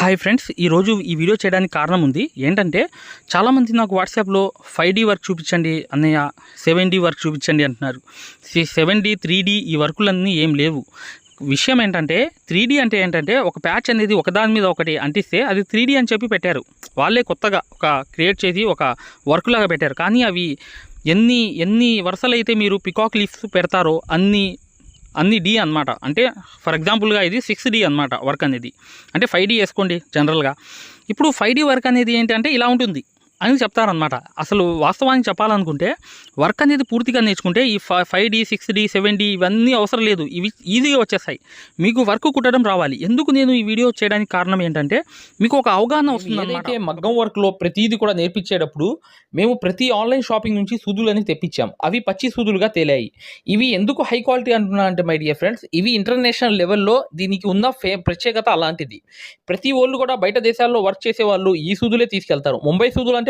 Hi friends ఈరోజు ఈ video చేయడానికి కారణం ఉంది. ఏంటంటే చాలామంది నాకు వాట్సాప్లో ఫైవ్ డీ వర్క్ చూపించండి అన్నయ్య సెవెన్ డీ వర్క్ చూపించండి అంటున్నారు. Seven D three D E వర్కులన్నీ ఏం లేవు. విషయం ఏంటంటే త్రీ అంటే ఏంటంటే ఒక ప్యాచ్ అనేది ఒకదాని మీద ఒకటి అంటిస్తే అది త్రీ అని చెప్పి పెట్టారు. వాళ్ళే కొత్తగా ఒక క్రియేట్ చేసి ఒక వర్క్ లాగా పెట్టారు. కానీ అవి ఎన్ని ఎన్ని వరుసలైతే మీరు పికాక్ లీఫ్స్ పెడతారో అన్ని అన్ని డి అనమాట అంటే ఫర్ ఎగ్జాంపుల్గా ఇది సిక్స్ డి అనమాట వర్క్ అనేది. అంటే ఫైవ్ డి వేసుకోండి జనరల్గా ఇప్పుడు ఫైవ్ డి వర్క్ అనేది ఏంటంటే ఇలా ఉంటుంది. అని చెప్తారనమాట అసలు వాస్తవానికి చెప్పాలనుకుంటే వర్క్ అనేది పూర్తిగా నేర్చుకుంటే ఈ five D six D seven D ఇవన్నీ అవసరం లేదు. ఇవి ఈజీగా వచ్చేస్తాయి. మీకు వర్క్ కుట్టడం రావాలి. ఎందుకు నేను ఈ వీడియో చేయడానికి కారణం ఏంటంటే మీకు ఒక అవగాహన వస్తుంది ఏదైతే మగ్గం వర్క్లో ప్రతిదీ కూడా నేర్పించేటప్పుడు మేము ప్రతి ఆన్లైన్ షాపింగ్ నుంచి సూదులని తెప్పించాం. అవి పచ్చి సూదులుగా తేలాయి. ఇవి ఎందుకు హై క్వాలిటీ అంటున్నా అంటే మై డియర్ ఫ్రెండ్స్ ఇవి ఇంటర్నేషనల్ లెవెల్లో దీనికి ఉన్న ఫే ప్రత్యేకత అలాంటిది. ప్రతి వాళ్ళు కూడా బయట దేశాల్లో వర్క్ చేసే వాళ్ళు ఈ సూదులే తీసుకెళ్తారు. ముంబై సూదులు అంటే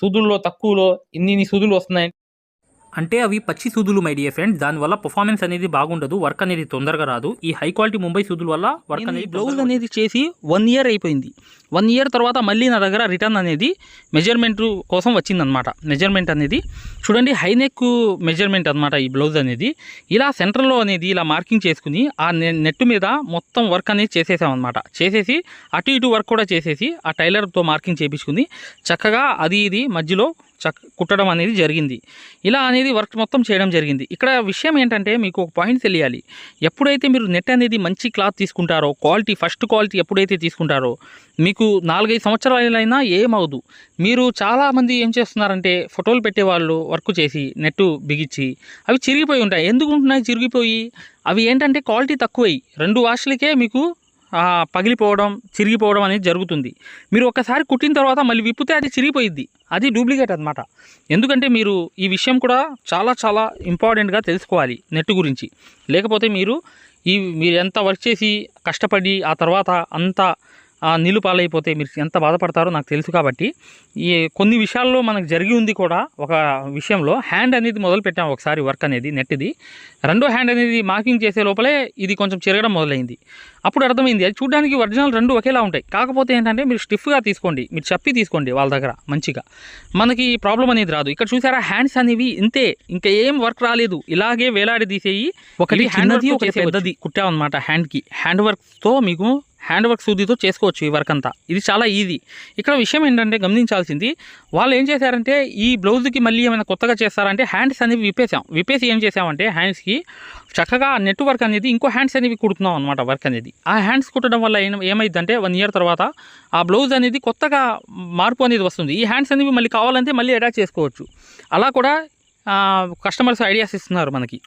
సూదుల్లో తక్కువలో ఇన్ని ఇన్ని సూదులు వస్తున్నాయి అంటే అవి పచ్చి సూదులు మై డియర్ ఫ్రెండ్స్ దానివల్ల పర్ఫార్మెన్స్ అనేది బాగుండదు వర్క్ అనేది తొందరగా రాదు. ఈ హై క్వాలిటీ ముంబై సూదుల వల్ల వర్క్ అనేది బ్లౌజ్ అనేది చేసి వన్ ఇయర్ అయిపోయింది. వన్ ఇయర్ తర్వాత మళ్ళీ నా దగ్గర రిటర్న్ అనేది మెజర్మెంట్ కోసం వచ్చిందనమాట మెజర్మెంట్ అనేది. చూడండి హై నెక్ మెజర్మెంట్ అనమాట ఈ బ్లౌజ్ అనేది. ఇలా సెంటర్లో అనేది ఇలా మార్కింగ్ చేసుకుని ఆ నెట్ మీద మొత్తం వర్క్ అనేది చేసేసాం అనమాట చేసేసి అటు ఇటు వర్క్ కూడా చేసేసి ఆ టైలర్తో మార్కింగ్ చేపించుకుని చక్కగా అది ఇది మధ్యలో కుట్టడం అనేది జరిగింది. ఇలా అనేది వర్క్ మొత్తం చేయడం జరిగింది. ఇక్కడ విషయం ఏంటంటే మీకు ఒక పాయింట్ తెలియాలి. ఎప్పుడైతే మీరు నెట్ అనేది మంచి క్లాత్ తీసుకుంటారో క్వాలిటీ ఫస్ట్ క్వాలిటీ ఎప్పుడైతే తీసుకుంటారో మీకు నాలుగైదు సంవత్సరాలైనా ఏమవుదు మీరు చాలామంది ఏం చేస్తున్నారంటే ఫోటోలు పెట్టేవాళ్ళు వర్క్ చేసి నెట్ బిగించి అవి చిరిగిపోయి ఉంటాయి. ఎందుకు ఉంటున్నాయి చిరిగిపోయి? అవి ఏంటంటే క్వాలిటీ తక్కువై రెండు వాష్లకే మీకు పగిలిపోవడం చిరిగిపోవడం అనేది జరుగుతుంది. మీరు ఒక్కసారి కుట్టిన తర్వాత మళ్ళీ విప్పితే అది చిరిగిపోయిద్ది. అది డూప్లికేట్ అనమాట ఎందుకంటే మీరు ఈ విషయం కూడా చాలా చాలా ఇంపార్టెంట్గా తెలుసుకోవాలి నెట్ గురించి. లేకపోతే మీరు ఈ మీరు ఎంత వర్క్ చేసి కష్టపడి ఆ తర్వాత అంత నీళ్ళు పాలైపోతే మీరు ఎంత బాధపడతారో నాకు తెలుసు కాబట్టి ఈ కొన్ని విషయాల్లో మనకు జరిగి ఉంది కూడా ఒక విషయంలో హ్యాండ్ అనేది మొదలు పెట్టాం ఒకసారి వర్క్ అనేది నెట్ది రెండో హ్యాండ్ అనేది మార్కింగ్ చేసే లోపలే ఇది కొంచెం చిరగడం మొదలైంది. అప్పుడు అర్థమైంది అది చూడడానికి ఒరిజినల్ రెండు ఒకేలా ఉంటాయి. కాకపోతే ఏంటంటే మీరు స్టిఫ్గా తీసుకోండి మీరు చెప్పి తీసుకోండి వాళ్ళ దగ్గర మంచిగా. మనకి ప్రాబ్లం అనేది రాదు. ఇక్కడ చూసారా హ్యాండ్స్ అనేవి ఇంతే ఇంకా ఏం వర్క్ రాలేదు. ఇలాగే వేలాడి తీసేయి ఒకటి హ్యాండ్ ఒకటి పెద్దది. కుట్టామన్నమాట హ్యాండ్కి. హ్యాండ్ వర్క్తో మీకు హ్యాండ్ వర్క్ సూదితో చేసుకోవచ్చు ఈ వర్క్ అంతా. ఇది చాలా ఈజీ ఇక్కడ విషయం ఏంటంటే గమనించాల్సింది వాళ్ళు ఏం చేశారంటే ఈ బ్లౌజ్కి మళ్ళీ ఏమైనా కొత్తగా చేస్తారంటే హ్యాండ్స్ అనేవి విప్పేసాం విప్పేసి ఏం చేసామంటే హ్యాండ్స్కి చక్కగా నెట్ వర్క్ అనేది ఇంకో హ్యాండ్స్ అనేవి కుడుతున్నాం అనమాట వర్క్ అనేది. ఆ హ్యాండ్స్ కుట్టడం వల్ల ఏమైందంటే వన్ ఇయర్ తర్వాత ఆ బ్లౌజ్ అనేది కొత్తగా మార్పు అనేది వస్తుంది. ఈ హ్యాండ్స్ అనేవి మళ్ళీ కావాలంటే మళ్ళీ అటాచ్ చేసుకోవచ్చు. అలా కూడా కస్టమర్స్ ఐడియాస్ ఇస్తున్నారు మనకి.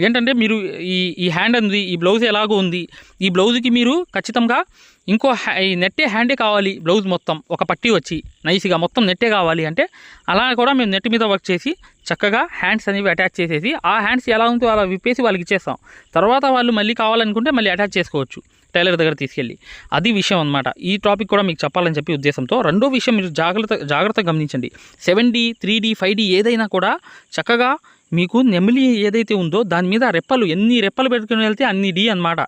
ఏంటంటే మీరు ఈ ఈ హ్యాండ్ ఉంది ఈ బ్లౌజ్ ఎలాగో ఉంది ఈ బ్లౌజ్కి మీరు ఖచ్చితంగా ఇంకో ఈ నెట్టే హ్యాండే కావాలి బ్లౌజ్ మొత్తం ఒక పట్టి వచ్చి నైస్గా మొత్తం నెట్టే కావాలి అంటే అలా కూడా మేము నెట్ మీద వర్క్ చేసి చక్కగా హ్యాండ్స్ అనేవి అటాచ్ చేసేసి ఆ హ్యాండ్స్ ఎలా ఉందో అలా విప్పేసి వాళ్ళకి ఇచ్చేస్తాం. తర్వాత వాళ్ళు మళ్ళీ కావాలనుకుంటే మళ్ళీ అటాచ్ చేసుకోవచ్చు టైలర్ దగ్గర తీసుకెళ్ళి. అది విషయం అనమాట ఈ టాపిక్ కూడా మీకు చెప్పాలని చెప్పి ఉద్దేశంతో రెండో విషయం మీరు జాగ్రత్త జాగ్రత్తగా గమనించండి. Seven D three D five D ఏదైనా కూడా చక్కగా మీకు నెమిలి ఏదైతే ఉందో దాని మీద రెప్పలు ఎన్ని రెప్పలు పెట్టుకుని వెళ్తే అన్ని డి అనమాట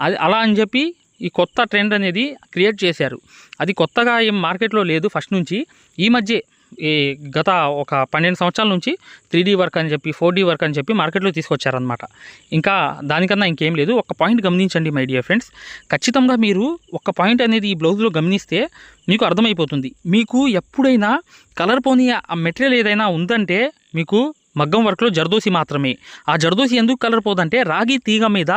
అది అలా అని చెప్పి ఈ కొత్త ట్రెండ్ అనేది క్రియేట్ చేశారు. అది కొత్తగా ఏం మార్కెట్లో లేదు ఫస్ట్ నుంచి. ఈ మధ్య ఈ గత ఒక పన్నెండు సంవత్సరాల నుంచి త్రీ డీ వర్క్ అని చెప్పి ఫోర్ డీ వర్క్ అని చెప్పి మార్కెట్లో తీసుకొచ్చారనమాట ఇంకా దానికన్నా ఇంకేం లేదు. ఒక పాయింట్ గమనించండి మై డియర్ ఫ్రెండ్స్. ఖచ్చితంగా మీరు ఒక పాయింట్ అనేది ఈ బ్లౌజ్లో గమనిస్తే మీకు అర్థమైపోతుంది. మీకు ఎప్పుడైనా కలర్ పోని ఆ మెటీరియల్ ఏదైనా ఉందంటే మీకు మగ్గం వర్క్లో జర్దోసి మాత్రమే. ఆ జర్దోసి ఎందుకు కలర్ పోదంటే రాగి తీగ మీద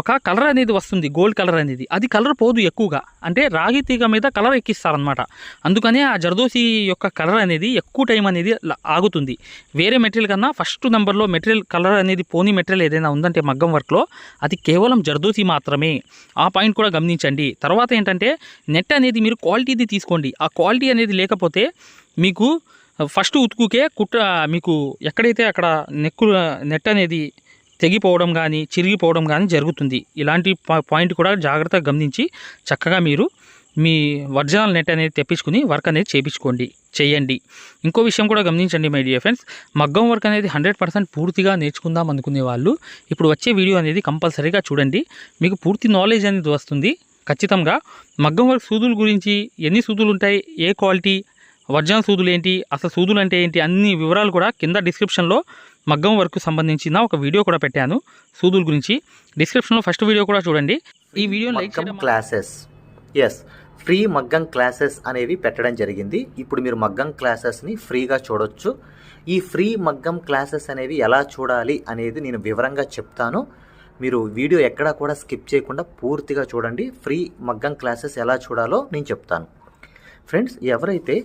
ఒక కలర్ అనేది వస్తుంది గోల్డ్ కలర్ అనేది. అది కలర్ పోదు ఎక్కువగా. అంటే రాగి తీగ మీద కలర్ ఎక్కిస్తారనమాట అందుకనే ఆ జర్దోసి యొక్క కలర్ అనేది ఎక్కువ టైం అనేది ఆగుతుంది. వేరే మెటీరియల్ కన్నా ఫస్ట్ నెంబర్లో మెటీరియల్ కలర్ అనేది పోని మెటీరియల్ ఏదైనా ఉందంటే మగ్గం వర్క్లో అది కేవలం జర్దోసి మాత్రమే. ఆ పాయింట్ కూడా గమనించండి. తర్వాత ఏంటంటే నెట్ అనేది మీరు క్వాలిటీది తీసుకోండి. ఆ క్వాలిటీ అనేది లేకపోతే మీకు ఫస్ట్ ఉతుకుకే కుట్ర మీకు ఎక్కడైతే అక్కడ నెక్కు నెట్ అనేది తెగిపోవడం కానీ చిరిగిపోవడం కానీ జరుగుతుంది. ఇలాంటి పాయింట్ కూడా జాగ్రత్తగా గమనించి చక్కగా మీరు మీ ఒరిజినల్ నెట్ అనేది తెప్పించుకుని వర్క్ అనేది చేయించుకోండి చేయండి. ఇంకో విషయం కూడా గమనించండి మై డియర్ ఫ్రెండ్స్. మగ్గం వర్క్ అనేది హండ్రెడ్ పర్సెంట్ పూర్తిగా నేర్చుకుందాం అనుకునే వాళ్ళు ఇప్పుడు వచ్చే వీడియో అనేది కంపల్సరీగా చూడండి. మీకు పూర్తి నాలెడ్జ్ అనేది వస్తుంది. ఖచ్చితంగా మగ్గం వర్క్ సూదుల గురించి ఎన్ని సూదులు ఉంటాయి ఏ క్వాలిటీ ఒరిజినల్ సూదులు ఏంటి? అసలు సూదులు అంటే ఏంటి? అన్ని వివరాలు కూడా కింద డిస్క్రిప్షన్లో మగ్గం వర్క్ సంబంధించిన ఒక వీడియో కూడా పెట్టాను సూదుల గురించి. డిస్క్రిప్షన్లో ఫస్ట్ వీడియో కూడా చూడండి. ఈ video like classes yes free మగ్గం క్లాసెస్ అనేవి పెట్టడం జరిగింది. ఇప్పుడు మీరు మగ్గం క్లాసెస్ని ఫ్రీగా చూడొచ్చు. ఈ ఫ్రీ మగ్గం క్లాసెస్ అనేవి ఎలా చూడాలి అనేది నేను వివరంగా చెప్తాను. మీరు వీడియో ఎక్కడా కూడా స్కిప్ చేయకుండా పూర్తిగా చూడండి. ఫ్రీ మగ్గం క్లాసెస్ ఎలా చూడాలో నేను చెప్తాను. ఫ్రెండ్స్ ఎవరైతే